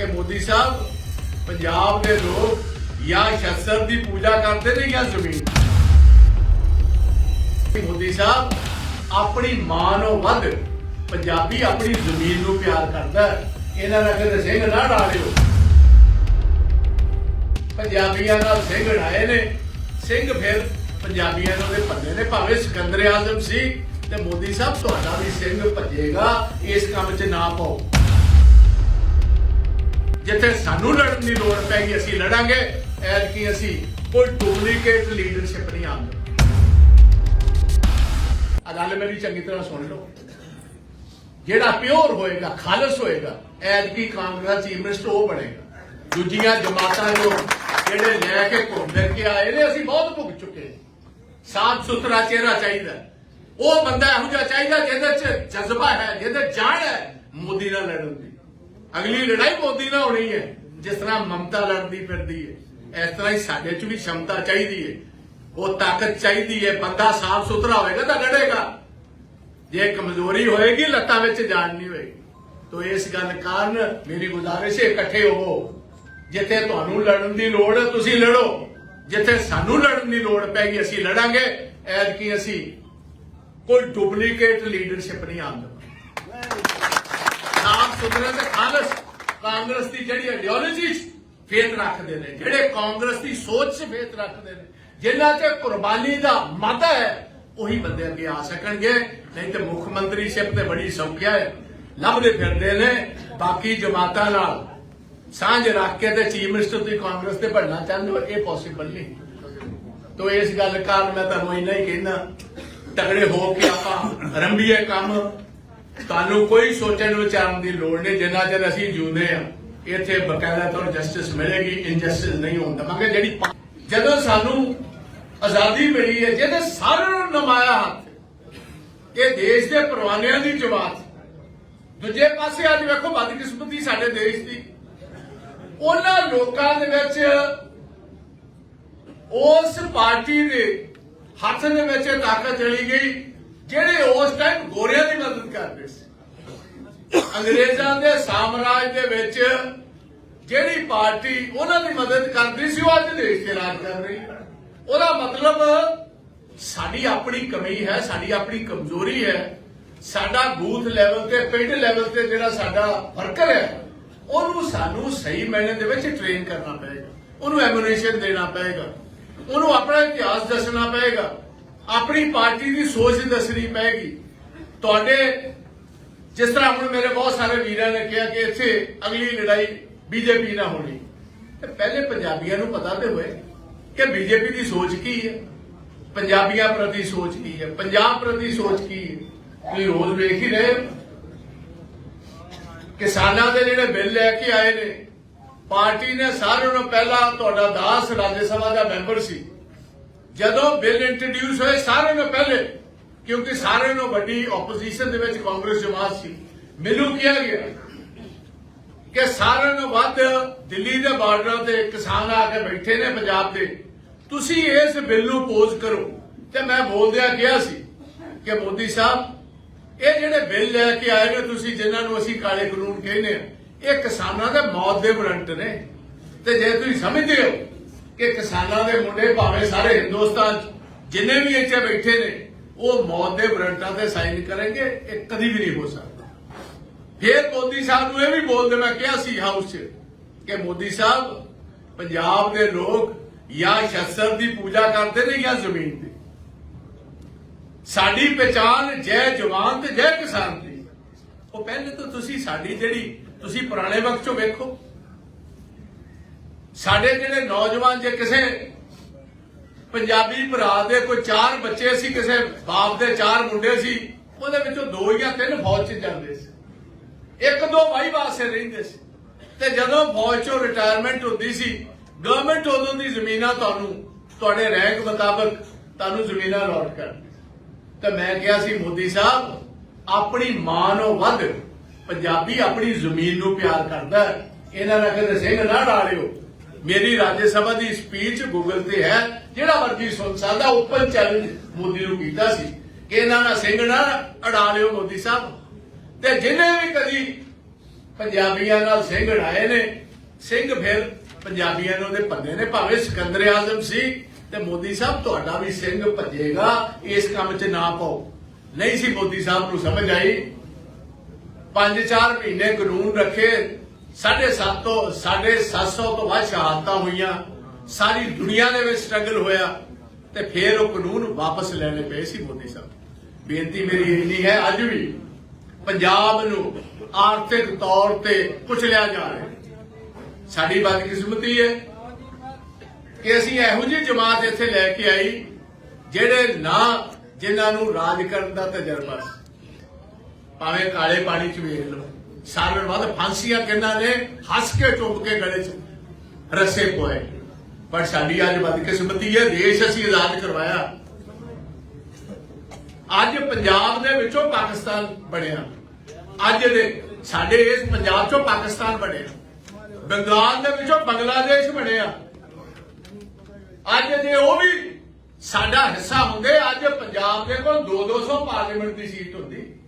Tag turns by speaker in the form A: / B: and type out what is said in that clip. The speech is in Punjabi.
A: ਕਿ ਮੋਦੀ ਸਾਹਿਬ, ਪੰਜਾਬ ਦੇ ਲੋਕ ਜਾਂ ਸ਼ਸਤਰ ਦੀ ਪੂਜਾ ਕਰਦੇ ਨੇ ਜਾਂ ਜ਼ਮੀਨ? ਮੋਦੀ ਸਾਹਿਬ, ਆਪਣੀ ਮਾਂ ਨੂੰ ਵੱਧ ਪੰਜਾਬੀ ਆਪਣੀ ਜ਼ਮੀਨ ਨੂੰ ਪਿਆਰ ਕਰਦਾ ਇਹਨਾਂ ਨਾਲ ਕਦੇ ਸਿੰਘ ਨਾ ਡਾਲਿਓ। ਪੰਜਾਬੀਆਂ ਨਾਲ ਸਿੰਘ ਢਾਏ ਨੇ। ਸਿੰਘ ਫਿਰ ਪੰਜਾਬੀਆਂ ਨੂੰ ਦੇ ਭੱਜੇ ਨੇ। ਭਾਵੇਂ ਸਿਕੰਦਰ ਆਜ਼ਮ ਸੀ ਤੇ ਮੋਦੀ ਸਾਹਿਬ, ਤੁਹਾਡਾ ਵੀ ਸਿੰਘ ਭੱਜੇਗਾ। ਇਸ ਕੰਮ 'ਚ ਨਾ ਪਾਓ। ਜਿੱਥੇ ਸਾਨੂੰ ਲੜਨ ਦੀ ਲੋੜ ਪੈਗੀ ਅਸੀਂ ਲੜਾਂਗੇ। ਐਦ ਕੀ ਅਸੀਂ ਕੋਈ ਡੁਪਲੀਕੇਟ ਲੀਡਰਸ਼ਿਪ ਨਹੀਂ ਆਉਂਦੀ ਆ ਮੇਰੀ ਚੰਗੀ ਤਰ੍ਹਾਂ ਸੁਣ ਲਓ। ਜਿਹੜਾ ਪਿਓਰ ਹੋਏਗਾ, ਖਾਲਸ ਹੋਏਗਾ ਐਦ ਕੀ ਕਾਂਗਰਸ ਚੀਫ ਮਿਨਿਸਟਰ ਉਹ ਬਣੇਗਾ। ਦੂਜੀਆਂ ਜਮਾਤਾਂ ਨੂੰ ਜਿਹੜੇ ਲੈ ਕੇ ਘੁੰਮ ਫਿਰ ਕੇ ਆਏ ਨੇ, ਅਸੀਂ ਬਹੁਤ ਭੁਗ ਚੁੱਕੇ ਸਾਫ਼ ਸੁਥਰਾ ਚਿਹਰਾ ਚਾਹੀਦਾ। ਉਹ ਬੰਦਾ ਇਹੋ ਜਿਹਾ ਚਾਹੀਦਾ ਜਿਹਦੇ 'ਚ ਜਜ਼ਬਾ ਹੈ, ਜਿਹਦੇ ਜਾਣ ਹੈ, ਮੋਦੀ ਨਾਲ ਲੜਨ ਦੀ। ਅਗਲੀ ਲੜਾਈ ਮੋਦੀ ਨਾਲ ਹੋਣੀ ਹੈ, ਜਿਸ ਤਰ੍ਹਾਂ ਮਮਤਾ ਲੜਦੀ ਫਿਰਦੀ ਹੈ, ਇਸ ਤਰ੍ਹਾਂ ਹੀ ਸਾਡੇ 'ਚ ਵੀ ਸ਼ਮਤਾ ਚਾਹੀਦੀ ਹੈ। ਉਹ ਤਾਕਤ ਚਾਹੀਦੀ ਹੈ, ਬੰਦਾ ਸਾਫ਼ ਸੁਥਰਾ ਹੋਵੇਗਾ ਤਾਂ ਲੜੇਗਾ। ਜੇ ਕਮਜ਼ੋਰੀ ਹੋਏਗੀ, ਲੱਤਾਂ ਵਿੱਚ ਜਾਨ ਨਹੀਂ ਹੋਏਗੀ। ਤੋ ਇਸ ਗੱਲ ਕਾਰਨ ਮੇਰੀ ਗੁਜ਼ਾਰਿਸ਼ ਹੈ, ਇਕੱਠੇ ਹੋਵੋ। ਜਿੱਥੇ ਤੁਹਾਨੂੰ ਲੜਨ ਦੀ ਲੋੜ ਹੈ, ਤੁਸੀਂ ਲੜੋ। ਜਿੱਥੇ ਸਾਨੂੰ ਲੜਨ ਦੀ ਲੋੜ ਪੈਗੀ ਅਸੀਂ ਲੜਾਂਗੇ। ਐਦ ਕੀ ਅਸੀਂ ਕੋਈ ਡੁਪਲੀਕੇਟ ਲੀਡਰਸ਼ਿਪ ਨਹੀਂ ਆਉਂਦਾ ਸਾਫ਼ ਸੁਥਰੇ ਖਾਲਸ ਕਾਂਗਰਸ ਦੀ ਜਿਹੜੀ ਆਈਡੀਓਲੋਜੀ ਫੇਤ ਰੱਖਦੇ ਨੇ, ਜਿਹੜੇ ਕਾਂਗਰਸ ਦੀ ਸੋਚ 'ਚ ਫੇਤ ਰੱਖਦੇ ਨੇ, ਜਿਨ੍ਹਾਂ 'ਚ ਕੁਰਬਾਨੀ ਦਾ ਮਤ ਹੈ, ਉਹੀ ਬੰਦੇ ਅੱਗੇ ਆ ਸਕਣਗੇ। ਨਹੀਂ ਤੇ ਮੁੱਖ ਮੰਤਰੀਸ਼ਿਪ ਤੇ ਬੜੀ ਸੌਖਿਆ ਹੈ, ਲੱਭਦੇ ਫਿਰਦੇ ਨੇ। ਬਾਕੀ ਜਮਾਤਾਂ ਨਾਲ ਸਾਂਝ ਰੱਖ ਕੇ ਤੇ ਚੀਫ ਮਿਨਿਸਟਰ ਤੁਸੀਂ ਕਾਂਗਰਸ ਤੇ ਬਣਨਾ ਚਾਹੁੰਦੇ ਹੋ, ਇਹ ਪੋਸੀਬਲ ਨਹੀਂ। ਤੋ ਇਸ ਗੱਲ ਕਾਰਨ ਮੈਂ ਤੁਹਾਨੂੰ ਇੰਨਾ ਹੀ ਕਹਿੰਦਾ ਤਗੜੇ ਹੋ ਕੇ ਆਪਾਂ ਆਰੰਭੀਏ ਕੰਮ। ਤੁਹਾਨੂੰ ਕੋਈ ਸੋਚਣ ਵਿਚਾਰਨ ਦੀ ਲੋੜ ਨਹੀਂ, ਜਿੰਨਾ ਚਿਰ ਅਸੀਂ ਜਿਉਂਦੇ ਆ, ਇੱਥੇ ਬਕਾਇਦਾ ਤੌਰ ਜਸਟਿਸ ਮਿਲੇਗੀ ਇਨਜਸਟਿਸ ਨਹੀਂ ਹੋਣ ਦਵਾਂਗੇ। ਜਿਹੜੀ ਜਦੋਂ ਸਾਨੂੰ ਆਜ਼ਾਦੀ ਮਿਲੀ ਹੈ, ਜਿਹਦੇ ਸਾਰਿਆਂ ਨੂੰ ਨਮਾਇਆ ਹੱਥ, ਇਹ ਦੇਸ਼ ਦੇ ਪਰਵਾਨਿਆਂ ਦੀ ਜਮਾਤ ਦੂਜੇ ਪਾਸੇ ਅੱਜ ਵੇਖੋ, ਬਦਕਿਸਮਤੀ ਸਾਡੇ ਦੇਸ਼ ਦੀ। ਉਹਨਾਂ ਲੋਕਾਂ ਦੇ ਵਿੱਚ ਉਸ ਪਾਰਟੀ ਦੇ ਹੱਥ ਦੇ ਵਿੱਚ ਇਹ ਤਾਕਤ ਚਲੀ ਗਈ। ਜਿਹੜੇ ਉਸ ਟਾਈਮ ਗੋਰਿਆਂ ਦੀ ਮਦਦ ਕਰਦੇ ਸੀ। ਅੰਗਰੇਜ਼ਾਂ ਦੇ ਸਾਮਰਾਜ ਦੇ ਵਿੱਚ ਜਿਹੜੀ ਪਾਰਟੀ ਉਹਨਾਂ ਦੀ ਮਦਦ ਕਰਦੀ ਸੀ, ਉਹ ਅੱਜ ਦੇਸ਼ ਤੇ ਰਾਜ ਕਰ ਰਹੀ ਉਹਦਾ ਮਤਲਬ ਸਾਡੀ ਆਪਣੀ ਕਮੀ ਹੈ, ਸਾਡੀ ਆਪਣੀ ਕਮਜ਼ੋਰੀ ਹੈ। ਸਾਡਾ ਬੂਥ ਲੈਵਲ ਤੇ, ਪਿੰਡ ਲੈਵਲ ਤੇ ਜਿਹੜਾ ਸਾਡਾ ਵਰਕਰ ਹੈ, ਉਹਨੂੰ ਸਾਨੂੰ ਸਹੀ ਮੈਨੇ ਦੇ ਵਿੱਚ ਟ੍ਰੇਨ ਕਰਨਾ ਪਏਗਾ। ਉਹਨੂੰ ਐਮੂਨੇਸ਼ਨ ਦੇਣਾ ਪਏਗਾ। ਉਹਨੂੰ ਆਪਣਾ ਇਤਿਹਾਸ ਦੱਸਣਾ ਪਏਗਾ। ਆਪਣੀ ਪਾਰਟੀ ਦੀ ਸੋਚ ਦੱਸਣੀ ਪਏਗੀ ਤੁਹਾਡੇ, ਜਿਸ ਤਰ੍ਹਾਂ ਹੁਣ ਮੇਰੇ ਬਹੁਤ ਸਾਰੇ ਵੀਰਾਂ ਨੇ ਕਿਹਾ ਕਿ ਇੱਥੇ ਅਗਲੀ ਲੜਾਈ ਬੀਜੇਪੀ ਨਾਲ ਹੋਣੀ। ਤੇ ਪਹਿਲੇ ਪੰਜਾਬੀਆਂ ਨੂੰ ਪਤਾ ਤੇ ਹੋਏ ਕਿ ਬੀਜੇਪੀ ਦੀ ਸੋਚ ਕੀ ਹੈ। ਪੰਜਾਬੀਆਂ ਪ੍ਰਤੀ ਸੋਚ ਕੀ ਹੈ? ਪੰਜਾਬ ਪ੍ਰਤੀ ਸੋਚ ਕੀ ਹੈ? ਤੁਸੀਂ ਰੋਜ਼ ਵੇਖ ਹੀ ਰਹੇ ਕਿਸਾਨਾਂ ਦੇ ਜਿਹੜੇ ਬਿੱਲ ਲੈ ਕੇ ਆਏ ਨੇ, ਪਾਰਟੀ ਨੇ ਸਾਰਿਆਂ ਨੂੰ ਪਹਿਲਾਂ ਤੁਹਾਡਾ ਦਾਸ ਰਾਜ ਸਭਾ ਦਾ ਮੈਂਬਰ ਸੀ। ਜਦੋਂ ਬਿੱਲ ਇੰਟਰੋਡਿਊਸ ਹੋਏ ਸਾਰਿਆਂ ਨੂੰ ਪਹਿਲੇ, ਕਿਉਂਕਿ ਸਾਰਿਆਂ ਨੂੰ ਵੱਡੀ ਆਪੋਜੀਸ਼ਨ ਦੇ ਵਿੱਚ ਕਾਂਗਰਸ ਜਮਾਤ ਸੀ, ਮੈਨੂੰ ਕਿਹਾ ਗਿਆ ਕਿ ਸਾਰਿਆਂ ਨੂੰ ਵੱਧ ਦਿੱਲੀ ਦੇ ਬਾਰਡਰਾਂ ਤੇ ਕਿਸਾਨ ਆ ਕੇ ਬੈਠੇ ਨੇ ਪੰਜਾਬ ਦੇ। ਤੁਸੀਂ ਇਸ ਬਿੱਲ ਨੂੰ ਪੋਜ਼ ਕਰੋ। ਤੇ ਮੈਂ ਬੋਲਦਿਆਂ ਕਿਹਾ ਸੀ ਕਿ ਮੋਦੀ ਸਾਹਿਬ, ਇਹ ਜਿਹੜੇ ਬਿੱਲ ਲੈ ਕੇ ਆਏ ਨੇ ਤੁਸੀਂ, ਜਿਨ੍ਹਾਂ ਨੂੰ ਅਸੀਂ ਕਾਲੇ ਕਾਨੂੰਨ ਕਹਿੰਦੇ ਆ ਇਹ ਕਿਸਾਨਾਂ ਦੇ ਮੌਤ ਦੇ ਵਾਰੰਟ ਨੇ। ਤੇ ਜੇ ਤੁਸੀਂ ਸਮਝਦੇ ਹੋ ਕਿ ਕਿਸਾਨਾਂ ਦੇ ਮੁੰਡੇ ਭਾਵੇਂ ਸਾਰੇ ਹਿੰਦੁਸਤਾਨ 'ਚ ਜਿੰਨੇ ਵੀ ਇੱਥੇ ਬੈਠੇ ਨੇ, ਉਹ ਮੌਤ ਦੇ ਵਾਰੰਟਾਂ ਤੇ ਸਾਈਨ ਕਰਨਗੇ, ਇਹ ਕਦੀ ਵੀ ਨਹੀਂ ਹੋ ਸਕਦਾ। ਫਿਰ ਮੋਦੀ ਸਾਹਿਬ ਨੂੰ ਇਹ ਵੀ ਬੋਲਦੇ, ਮੈਂ ਕਿਹਾ ਸੀ ਹਾਊਸ 'ਚ ਕਿ ਮੋਦੀ ਸਾਹਿਬ, ਪੰਜਾਬ ਦੇ ਲੋਕ ਜਾਂ ਸ਼ਸਤਰ ਦੀ ਪੂਜਾ ਕਰਦੇ ਨੇ ਜਾਂ ਜ਼ਮੀਨ ਦੀ ਸਾਡੀ ਪਛਾਣ ਜੈ ਜਵਾਨ ਤੇ ਜੈ ਕਿਸਾਨ ਦੀ। ਉਹ ਪਹਿਲੇ ਤਾਂ ਤੁਸੀਂ ਸਾਡੀ ਜਿਹੜੀ, ਤੁਸੀਂ ਪੁਰਾਣੇ ਵਕਤ ਚੋਂ ਵੇਖੋ। ਸਾਡੇ ਜਿਹੜੇ ਨੌਜਵਾਨ ਜੇ ਕਿਸੇ ਪੰਜਾਬੀ ਭਰਾ ਦੇ ਕੋਈ ਚਾਰ ਬੱਚੇ ਸੀ, ਕਿਸੇ ਬਾਪ ਦੇ ਚਾਰ ਮੁੰਡੇ ਸੀ, ਉਹਦੇ ਵਿੱਚੋਂ ਦੋ ਜਾਂ ਤਿੰਨ ਫੌਜ 'ਚ ਜਾਂਦੇ ਸੀ। ਇੱਕ ਦੋ ਭਾਈ ਵਾਸਤੇ ਰਹਿੰਦੇ ਸੀ। ਤੇ ਜਦੋਂ ਫੌਜ 'ਚੋਂ ਰਿਟਾਇਰਮੈਂਟ ਹੁੰਦੀ ਸੀ ਗਵਰਨਮੈਂਟ ਉਦੋਂ ਦੀ ਜ਼ਮੀਨਾਂ ਤੁਹਾਨੂੰ, ਤੁਹਾਡੇ ਰੈਂਕ ਮੁਤਾਬਕ ਤੁਹਾਨੂੰ ਜ਼ਮੀਨਾਂ ਅਲਾਟ ਕਰ ਤੇ ਮੈਂ ਕਿਹਾ ਸੀ, ਮੋਦੀ ਸਾਹਿਬ, ਆਪਣੀ ਮਾਂ ਨੂੰ ਵੱਧ ਪੰਜਾਬੀ ਆਪਣੀ ਜ਼ਮੀਨ ਨੂੰ ਪਿਆਰ ਕਰਦਾ ਇਹਨਾਂ ਨਾਲ ਕਦੇ ਸਿੰਘ ਨਾ ਡਾਲਿਓ ਮੇਰੀ ਰਾਜ ਸਭਾ ਦੀ ਸਪੀਚ ਗੂਗਲ ਤੇ ਹੈ। ਜਿਹੜਾ ਮਰਜ਼ੀ ਸੁਣ ਸਕਦਾ ਓਪਨ ਚੈਲੰਜ ਮੋਦੀ ਨੂੰ ਕੀਤਾ ਸੀ। ਕਿ ਇਹਨਾਂ ਨਾਲ ਸਿੰਘ ਨਾ ਅੜਾ ਲਿਓ ਮੋਦੀ ਸਾਹਿਬ। ਤੇ ਜਿਹਨੇ ਵੀ ਕਦੀ ਪੰਜਾਬੀਆਂ ਨਾਲ ਸਿੰਘ ਢਾਏ ਨੇ, ਸਿੰਘ ਫਿਰ ਪੰਜਾਬੀਆਂ ਨੂੰ ਉਹਦੇ ਪੰਨੇ ਨੇ। ਭਾਵੇਂ ਸਿਕੰਦਰ ਆਜ਼ਮ ਸੀ ਤੇ ਮੋਦੀ ਸਾਹਿਬ, ਤੁਹਾਡਾ ਵੀ ਸਿੰਘ ਭੱਜੇਗਾ। ਇਸ ਕੰਮ 'ਚ ਨਾ ਪਾਓ। ਨਹੀਂ ਸੀ ਮੋਦੀ ਸਾਹਿਬ ਨੂੰ ਸਮਝ ਆਈ। ਪੰਜ ਚਾਰ ਮਹੀਨੇ ਕਾਨੂੰਨ ਰੱਖੇ। ਸਾਢੇ ਸੱਤ ਤੋਂ ਸਾਢੇ 700 ਤੋਂ ਵੱਧ ਸ਼ਹਾਦਤਾਂ ਹੋਈਆਂ। ਸਾਰੀ ਦੁਨੀਆ ਦੇ ਵਿੱਚ ਸਟਰਗਲ ਹੋਇਆ ਤੇ ਫਿਰ ਉਹ ਕਾਨੂੰਨ ਵਾਪਸ ਲੈਣੇ ਪਏ ਸੀ ਮੋਦੀ ਸਾਹਿਬ। ਬੇਨਤੀ ਮੇਰੀ ਇੰਨੀ ਹੈ, ਅੱਜ ਵੀ ਪੰਜਾਬ ਨੂੰ ਆਰਥਿਕ ਤੌਰ ਤੇ ਕੁਚਲਿਆ ਜਾ ਰਿਹਾ ਸਾਡੀ ਬਦਕਿਸਮਤੀ ਹੈ ਕਿ ਅਸੀਂ ਇਹੋ ਜਿਹੀ ਜਮਾਤ ਇੱਥੇ ਲੈ ਕੇ ਆਈ, ਜਿਹੜੇ ਨਾ ਜਿਨ੍ਹਾਂ ਨੂੰ ਰਾਜ ਕਰਨ ਦਾ ਤਜਰਬਾ ਭਾਵੇਂ ਕਾਲੇ ਪਾਣੀ ਚ ਵੇਖ ਲਓ ਸਾਰਿਆਂ ਨਾਲੋਂ ਵੱਧ ਫਾਂਸੀਆਂ ਕਿੰਨਾਂ ਨੇ, ਹੱਸ ਕੇ ਚੁੱਪ ਕੇ ਗਲੇ 'ਚ ਰੱਸੇ ਪੋਏ। ਪਰ ਸਾਡੀ ਅੱਜ ਬਦਕਿਸਮਤੀ ਹੈ, ਦੇਸ਼ ਅਸੀਂ ਆਜ਼ਾਦ ਕਰਵਾਇਆ। ਅੱਜ ਪੰਜਾਬ ਦੇ ਵਿੱਚੋਂ ਪਾਕਿਸਤਾਨ ਬਣਿਆ। ਅੱਜ ਦੇ ਸਾਡੇ ਇਸ ਪੰਜਾਬ ਚੋਂ ਪਾਕਿਸਤਾਨ ਬਣਿਆ। ਬੰਗਾਲ ਦੇ ਵਿੱਚੋਂ ਬੰਗਲਾਦੇਸ਼ ਬਣਿਆ। ਅੱਜ ਜੇ ਉਹ ਵੀ ਸਾਡਾ ਹਿੱਸਾ ਹੁੰਦੇ, ਅੱਜ ਪੰਜਾਬ ਦੇ ਕੋਲ 2-200 ਪਾਰਲੀਮੈਂਟ ਦੀ ਸੀਟ ਹੁੰਦੀ।